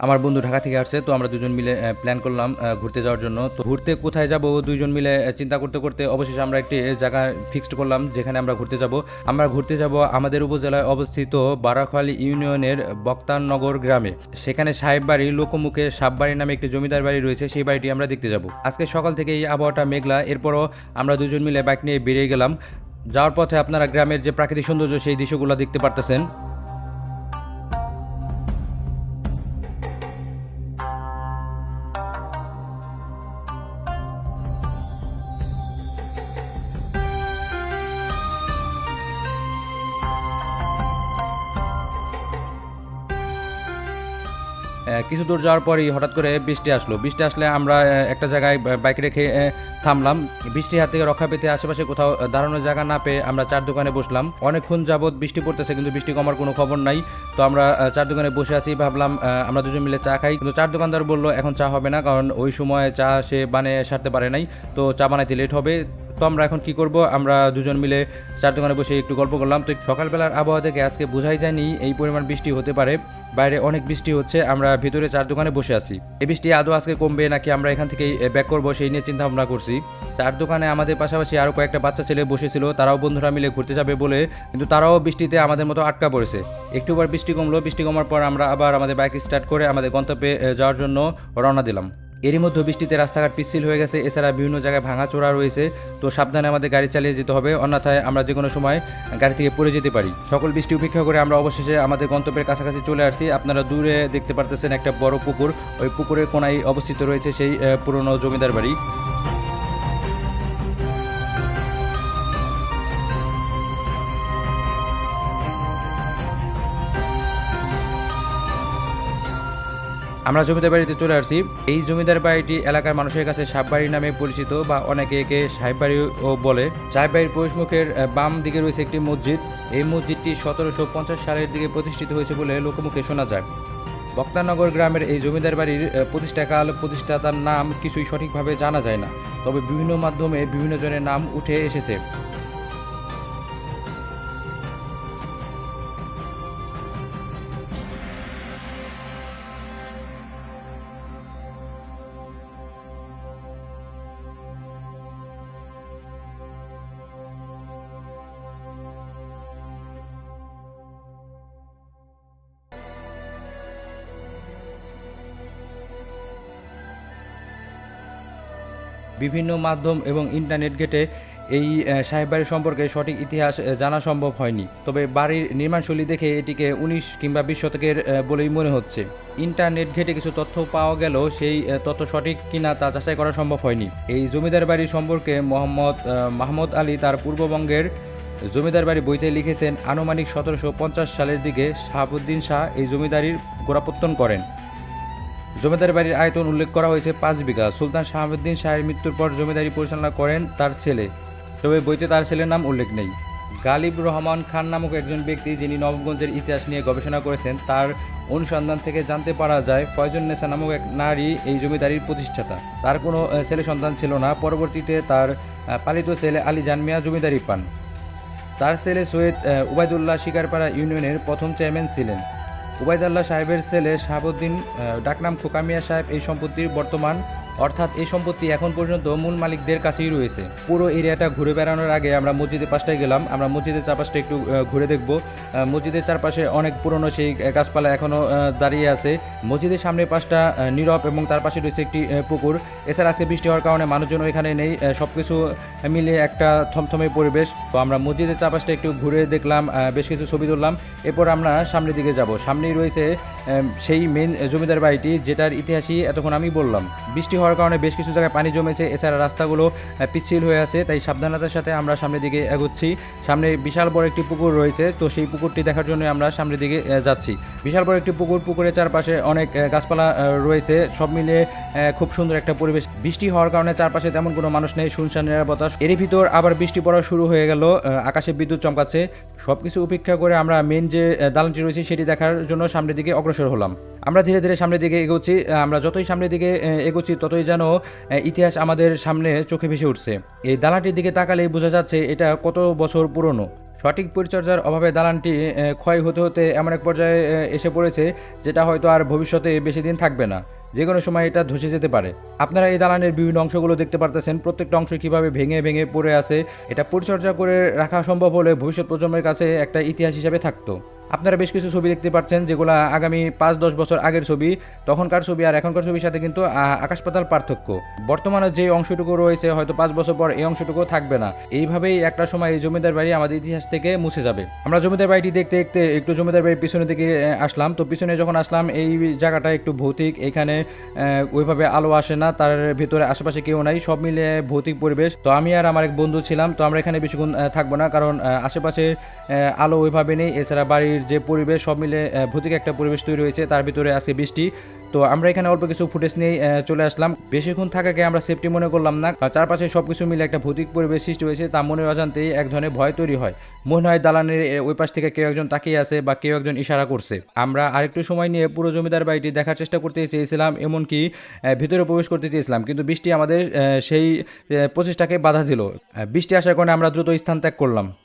আমার বন্ধু ঢাকা থেকে আসছে, তো আমরা দুজন মিলে প্ল্যান করলাম ঘুরতে যাওয়ার জন্য। তো ঘুরতে কোথায় যাব দুজন মিলে চিন্তা করতে করতে অবশেষে আমরা একটি জায়গা ফিক্সড করলাম, যেখানে আমরা ঘুরতে যাব। আমরা ঘুরতে যাব আমাদের উপজেলায় অবস্থিত বারাখালী ইউনিয়নের বক্তাননগর গ্রামে। সেখানে সাহেব বাড়ি, লোকমুখে সাববাড়ি নামে একটি জমিদার বাড়ি রয়েছে, সেই বাড়িটি আমরা দেখতে যাব। আজকে সকাল থেকে এই আবহাওয়াটা মেঘলা, এরপরও আমরা দুজন মিলে বাইক নিয়ে বেরিয়ে গেলাম। যাওয়ার পথে আপনারা গ্রামের যে প্রাকৃতিক সৌন্দর্য, সেই দৃশ্যগুলো দেখতে পারতেছেন। কিছু দূর যাওয়ার পরই হঠাৎ করে বৃষ্টি আসলো। বৃষ্টি আসলে আমরা একটা জায়গায় বাইক রেখে থামলাম। বৃষ্টির হাত থেকে রক্ষা পেতে আশেপাশে কোথাও দাঁড়ানোর জায়গা না পেয়ে আমরা চার দোকানে বসলাম। অনেকক্ষণ যাবৎ বৃষ্টি পড়তেছে, কিন্তু বৃষ্টি কমার কোনো খবর নাই। তো আমরা চার দোকানে বসে আছি, ভাবলাম আমরা দুজন মিলে চা খাই। কিন্তু চার দোকানদার বলল, এখন চা হবে না, কারণ ওই সময় চা সে বানিয়ে সারতে পারে নাই। তো চা বানাইতে লেট হবে। তো আমরা এখন কি করব? আমরা দুজন মিলে চার দোকানে বসে একটু গল্প করলাম। তো সকালবেলার আবহাওয়া থেকে আজকে বোঝাই যায়নি এই পরিমাণ বৃষ্টি হতে পারে। বাইরে অনেক বৃষ্টি হচ্ছে। আমরা ভিতরে চার দোকানে বসে আছি। এই বৃষ্টি আদৌ আজকে কমবে নাকি আমরা এখান থেকেই ব্যাক করব সেই নিয়ে চিন্তা ভাবনা করছি। চার দোকানে আমাদের পাশাপাশি আরও কয়েকটা বাচ্চা ছেলে বসেছিল। তারাও বন্ধুরা মিলে ঘুরতে যাবে বলে, কিন্তু তারাও বৃষ্টিতে আমাদের মতো আটকা পড়েছে। একটুবার বৃষ্টি কমলো। বৃষ্টি কমার পর আমরা আবার আমাদের বাইক স্টার্ট করে আমাদের গন্তব্যে যাওয়ার জন্য রওনা দিলাম। এরই মধ্যে বৃষ্টিতে রাস্তাঘাট পিচ্ছিল হয়ে গেছে। এছাড়া বিভিন্ন জায়গায় ভাঙা চোরা রয়েছে। তো সাবধানে আমাদের গাড়ি চালিয়ে যেতে হবে। অন্যথায় আমরা যে কোনো সময় গাড়ি থেকে পড়ে যেতে পারি। সকল বৃষ্টি উপেক্ষা করে আমরা অবশেষে আমাদের গন্তব্যের কাছাকাছি চলে আসছি। আপনারা দূরে দেখতে পারতেছেন একটা বড় পুকুর। ওই পুকুরের কোনায় অবস্থিত রয়েছে সেই পুরনো জমিদার বাড়ি। আমরা জমিদার বাড়িতে চলে আসছি। এই জমিদার বাড়িটি এলাকার মানুষের কাছে সাহেববাড়ি নামে পরিচিত বা অনেকে একে সাহেববাড়িও বলে। সাহেববাড়ির আহ, বাম দিকে রয়েছে একটি মসজিদ। এই মসজিদটি সতেরোশো পঞ্চাশ সালের দিকে প্রতিষ্ঠিত হয়েছে বলে লোকমুখে শোনা যায়। বক্তানগর গ্রামের এই জমিদার বাড়ির প্রতিষ্ঠাকাল প্রতিষ্ঠাতার নাম কিছুই সঠিকভাবে জানা যায় না। তবে বিভিন্ন মাধ্যমে বিভিন্ন জনের নাম উঠে এসেছে। বিভিন্ন মাধ্যম এবং ইন্টারনেট ঘেটে এই সাহেব বাড়ি সম্পর্কে সঠিক ইতিহাস জানা সম্ভব হয়নি। তবে বাড়ির নির্মাণশৈলী দেখে এটিকে উনিশ কিংবা বিশ শতকের বলেই মনে হচ্ছে। ইন্টারনেট ঘেটে কিছু তথ্য পাওয়া গেল সেই তথ্য সঠিক কিনা তা যাচাই করা সম্ভব হয়নি। এই জমিদার বাড়ি সম্পর্কে মোহাম্মদ মাহমুদ আলী তার পূর্ববঙ্গের জমিদার বাড়ি বইতে লিখেছেন, আনুমানিক সতেরোশো পঞ্চাশ সালের দিকে শাহাবুদ্দিন শাহ এই জমিদারির গোড়াপত্তন করেন। জমিদার বাড়ির আয়তন উল্লেখ করা হয়েছে পাঁচ বিঘা। সুলতান শাহাবুদ্দিন শাহের মৃত্যুর পর জমিদারি পরিচালনা করেন তার ছেলে তবে বইতে তার ছেলের নাম উল্লেখ নেই। গালিব রহমান খান নামক একজন ব্যক্তি যিনি নবগঞ্জের ইতিহাস নিয়ে গবেষণা করেছেন তার অনুসন্ধান থেকে জানতে পারা যায় ফয়জুন নেসা নামক এক নারী এই জমিদারির প্রতিষ্ঠাতা। তার কোনো ছেলে সন্তান ছিল না। পরবর্তীতে তার পালিত ছেলে আলী জানমিয়া জমিদারি পান। তার ছেলে সৈয়দ আহ, উবাইদুল্লাহ শিকারপাড়া ইউনিয়নের প্রথম চেয়ারম্যান ছিলেন। উবাইদুল্লাহ সাহেবের ছেলে শাহাবুদ্দিন ডাকনাম খোকামিয়া সাহেব এই সম্পত্তির বর্তমান অর্থাৎ এই সম্পত্তি এখন পর্যন্ত মূল মালিকদের কাছেই রয়েছে। পুরো এরিয়াটা ঘুরে বেড়ানোর আগে আমরা মসজিদের পাশটায় গেলাম। আমরা মসজিদের চারপাশটা একটু ঘুরে দেখব। মসজিদের চারপাশে অনেক পুরনো সেই গাছপালা এখনও দাঁড়িয়ে আছে। মসজিদের সামনের পাশটা নীরব এবং তার পাশে রয়েছে একটি পুকুর। এছাড়া আজকে বৃষ্টি হওয়ার কারণে মানুষজন এখানে নেই। সব কিছু মিলে একটা থমথমে পরিবেশ। তো আমরা মসজিদের চারপাশটা একটু ঘুরে দেখলাম বেশ কিছু ছবি তুললাম। এরপর আমরা সামনের দিকে যাব। সামনেই রয়েছে সেই মেন জমিদার বাড়িটি, যেটার ইতিহাসই এতক্ষণ আমি বললাম। বৃষ্টি হওয়ার কারণে বেশ কিছু জায়গায় পানি জমেছে, এছাড়া রাস্তাগুলো পিচ্ছিল হয়ে আছে, তাই সাবধানতার সাথে আমরা সামনের দিকে এগোচ্ছি। সামনে বিশাল বড় একটি পুকুর রয়েছে, তো সেই পুকুরটি দেখার জন্য আমরা সামনের দিকে যাচ্ছি। বিশাল বড় একটি পুকুর, পুকুরের চারপাশে অনেক গাছপালা রয়েছে, সব মিলে খুব সুন্দর একটা পরিবেশ। বৃষ্টি হওয়ার কারণে চারপাশে তেমন কোনো মানুষ নেই, শুনশান, নিরাপত্তা। এরই ভিতর আবার বৃষ্টি পড়া শুরু হয়ে গেল আকাশে বিদ্যুৎ চমকাচ্ছে। সব কিছু উপেক্ষা করে আমরা মেন যে দালানটি রয়েছে, সেটি দেখার জন্য সামনের দিকে অগ্রসর হলাম। আমরা ধীরে ধীরে সামনের দিকে এগোচ্ছি আমরা যতই সামনের দিকে এগোচ্ছি, ততই যেন ইতিহাস আমাদের সামনে চোখে ভেসে উঠছে। এই দালানটির দিকে তাকালেই বোঝা যাচ্ছে এটা কত বছর পুরনো। সঠিক পরিচর্যার অভাবে দালানটি ক্ষয় হতে হতে এমন এক পর্যায়ে এসে পড়েছে যেটা হয়তো আর ভবিষ্যতে বেশি দিন থাকবে না। যে কোনো সময় এটা ধসে যেতে পারে। আপনারা এই দালানের বিভিন্ন অংশগুলো দেখতে পারতেছেন, প্রত্যেকটা অংশ কীভাবে ভেঙে ভেঙে পড়ে আছে, এটা পরিচর্যা করে রাখা সম্ভব হলে ভবিষ্যৎ প্রজন্মের কাছে একটা ইতিহাস হিসাবে থাকতো। আপনারা বেশ কিছু ছবি দেখতে পাচ্ছেন যেগুলো আগামী পাঁচ, দশ বছর আগের ছবি। তখনকার ছবি আর এখনকার ছবির সাথে কিন্তু আ- আকাশ পাতাল পার্থক্য। বর্তমানে যে অংশটুকু রয়েছে, হয়তো পাঁচ বছর পর এই অংশটুকু থাকবে না। এইভাবেই একটা সময় এই জমিদার বাড়ি আমাদের ইতিহাস থেকে মুছে যাবে। আমরা জমিদার বাড়িটি দেখতে দেখতে একটু জমিদার বাড়ির পিছনে দিকে আসলাম। তো পিছনে যখন আসলাম, এই জায়গাটা একটু ভৌতিক। এখানে ওইভাবে আলো আসে না, তার ভিতরে আশেপাশে কেউ নাই, সব মিলে ভৌতিক পরিবেশ। তো আমি আর আমার এক বন্ধু ছিলাম, তো আমরা এখানে বেশিক্ষণ থাকব না, কারণ আশেপাশে আলো ওইভাবে নেই। এছাড়া বাড়ির যে পরিবেশ, সব মিলে ভৌতিক একটা পরিবেশ তৈরি হয়েছে, তার ভিতরে আজকে বৃষ্টি। তো আমরা এখানে অল্প কিছু ফুটেজ নিয়ে চলে আসলাম। বেশিক্ষণ থাকাকে আমরা সেফটি মনে করলাম না। চারপাশে সব কিছু মিলে একটা ভৌতিক পরিবেশ সৃষ্টি হয়েছে, তা মনে অজান্তেই এক ধরনের ভয় তৈরি হয়। মনে হয় দালানের ওই পাশ থেকে কেউ একজন তাকিয়ে আছে বা কেউ একজন ইশারা করছে। আমরা আরেকটু সময় নিয়ে পুরো জমিদার বাড়িটি দেখার চেষ্টা করতে চেয়েছিলাম, এমনকি ভিতরে প্রবেশ করতে চেয়েছিলাম। কিন্তু বৃষ্টি আমাদের সেই প্রচেষ্টাকে বাধা দিল। বৃষ্টি আসার কারণে আমরা দ্রুত স্থান ত্যাগ করলাম।